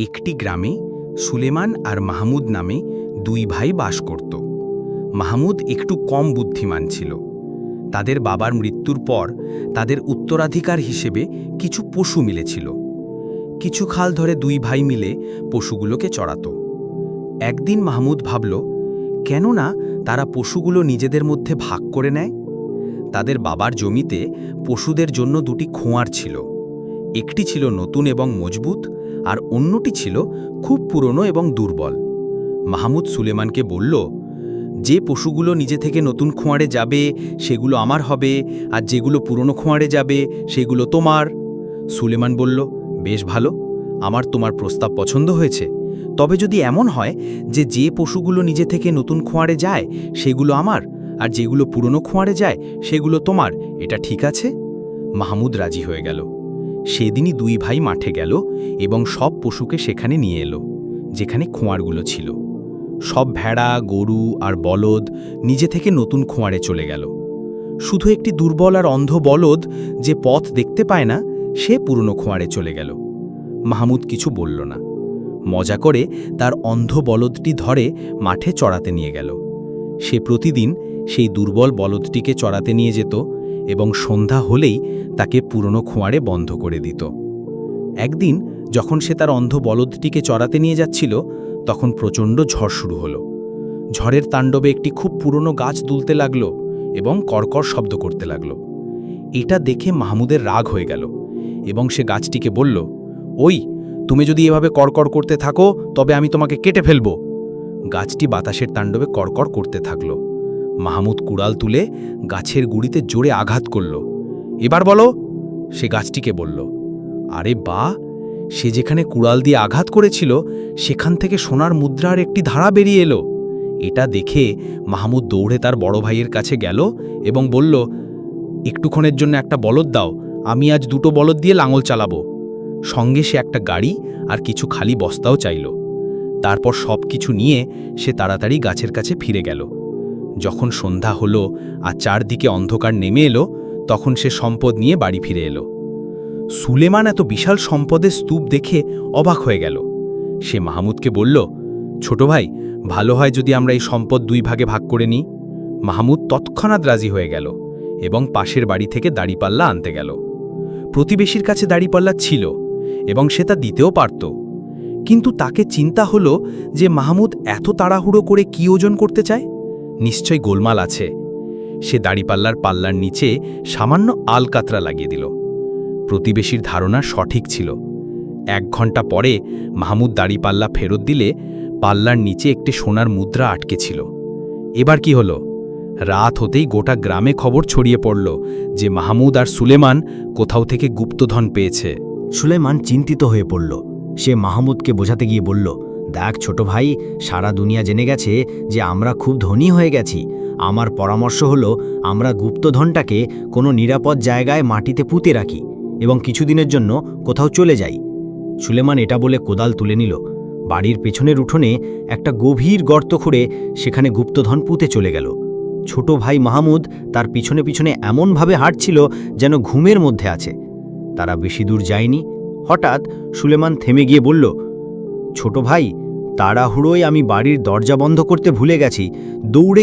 একটি গ্রামে সুলেমান আর মাহমুদ নামে দুই ভাই বাস করত। মাহমুদ একটু কম বুদ্ধিমান ছিল। তাদের বাবার মৃত্যুর পর তাদের উত্তরাধিকার হিসেবে কিছু পশু মিলেছিল। কিছু খাল ধরে দুই ভাই মিলে পশুগুলোকে চড়াতো। একদিন মাহমুদ ভাবল কেন না তারা পশুগুলো নিজেদের মধ্যে ভাগ করে নেয়? তাদের বাবার জমিতে পশুদের জন্য দুটি খোঁয়ার ছিল। একটি ছিল নতুন এবং মজবুত আর অন্যটি ছিল খুব পুরনো এবং দুর্বল। মাহমুদ সুলেমানকে বলল, যে পশুগুলো নিজে থেকে নতুন খোঁয়াড়ে যাবে, সেগুলো আমার হবে, আর যেগুলো পুরনো খোঁয়াড়ে যাবে, সেগুলো তোমার। সুলেমান বলল, বেশ ভালো, আমার তোমার প্রস্তাব পছন্দ হয়েছে। তবে যদি এমন হয় যে যে পশুগুলো নিজে থেকে নতুন খোঁয়াড়ে যায়, সেগুলো আমার, আর যেগুলো পুরনো খোঁয়াড়ে যায়, সেগুলো তোমার, এটা ঠিক আছে? মাহমুদ রাজি হয়ে গেল। সেদিনই দুই ভাই মাঠে গেল এবং সব পশুকে সেখানে নিয়ে এলো, যেখানে খোঁয়ারগুলো ছিল। সব ভেড়া, গরু আর বলদ নিজে থেকে নতুন খোঁয়ারে চলে গেল। শুধু একটি দুর্বল আর অন্ধ বলদ যে পথ দেখতে পায় না, সে পুরনো খোঁয়ারে চলে গেল। মাহমুদ কিছু বলল না। মজা করে তার অন্ধ বলদটি ধরে মাঠে চড়াতে নিয়ে গেল। সে প্রতিদিন সেই দুর্বল বলদটিকে চড়াতে নিয়ে যেত এবং সন্ধ্যা হলেই তাকে পুরনো খোঁয়ারে বন্ধ করে দিত। একদিন যখন সে তার অন্ধ বলদটিকে চড়াতে নিয়ে যাচ্ছিল, তখন প্রচণ্ড ঝড় শুরু হলো। ঝড়ের তাণ্ডবে একটি খুব পুরনো গাছ দুলতে লাগল এবং কর্কর শব্দ করতে লাগল। এটা দেখে মাহমুদের রাগ হয়ে গেল এবং সে গাছটিকে বলল, ওই, তুমি যদি এভাবে কড়কড় করতে থাকো, তবে আমি তোমাকে কেটে ফেলব। গাছটি বাতাসের তাণ্ডবে কড়কড় করতে থাকল। মাহমুদ কুড়াল তুলে গাছের গুড়িতে জোরে আঘাত করল। এবার বলো, সে গাছটিকে বলল, আরে বা, সে যেখানে কুড়াল দিয়ে আঘাত করেছিল, সেখান থেকে সোনার মুদ্রার একটি ধারা বেরিয়ে এলো। এটা দেখে মাহমুদ দৌড়ে তার বড় ভাইয়ের কাছে গেল এবং বলল, একটুক্ষণের জন্য একটা বলদ দাও, আমি আজ দুটো বলদ দিয়ে লাঙল চালাবো। সঙ্গে সে একটা গাড়ি আর কিছু খালি বস্তাও চাইল। তারপর সব কিছু নিয়ে সে তাড়াতাড়ি গাছের কাছে ফিরে গেল। যখন সন্ধ্যা হলো আর চারদিকে অন্ধকার নেমে এলো, তখন সে সম্পদ নিয়ে বাড়ি ফিরে এলো। সুলেমান এত বিশাল সম্পদের স্তূপ দেখে অবাক হয়ে গেল। সে মাহমুদকে বলল, ছোট ভাই, ভালো হয় যদি আমরা এই সম্পদ দুই ভাগে ভাগ করে নিই। মাহমুদ তৎক্ষণাৎ রাজি হয়ে গেল এবং পাশের বাড়ি থেকে দাড়িপাল্লা আনতে গেল। প্রতিবেশীর কাছে দাড়িপাল্লা ছিল এবং সে তা দিতেও পারত। কিন্তু তাকে চিন্তা হলো যে মাহমুদ এত তাড়াহুড়ো করে কি ওজন করতে চায়? নিশ্চয় গোলমাল আছে। সে দাড়িপাল্লার পাল্লার নিচে সামান্য আলকাতরা লাগিয়ে দিল। প্রতিবেশীর ধারণা সঠিক ছিল। এক ঘণ্টা পরে মাহমুদ দাড়িপাল্লা ফেরত দিলে পাল্লার নিচে একটি সোনার মুদ্রা আটকে ছিল। এবার কি হলো? রাত হতেই গোটা গ্রামে খবর ছড়িয়ে পড়ল যে মাহমুদ আর সুলেমান কোথাও থেকে গুপ্তধন পেয়েছে। সুলেমান চিন্তিত হয়ে পড়ল। সে মাহমুদকে বোঝাতে গিয়ে বলল দেখ ছোট ভাই, সারা দুনিয়া জেনে গেছে যে আমরা খুব ধনী হয়ে গেছি। আমার পরামর্শ হলো, আমরা গুপ্তধনটাকে কোনো নিরাপদ জায়গায় মাটিতে পুঁতে রাখি এবং কিছুদিনের জন্য কোথাও চলে যাই। সুলেমান এটা বলে কোদাল তুলে নিল। বাড়ির পেছনের উঠোনে একটা গভীর গর্ত খুঁড়ে সেখানে গুপ্তধন পুঁতে চলে গেল। ছোট ভাই মাহমুদ তার পিছনে পিছনে এমনভাবে হাঁটছিল যেন ঘুমের মধ্যে আছে। তারা বেশি দূর যায়নি। হঠাৎ সুলেমান থেমে গিয়ে বলল, ছোট ভাই তাড়াহুড়োয় আমি বাড়ির দরজা বন্ধ করতে ভুলে গেছি। দৌড়ে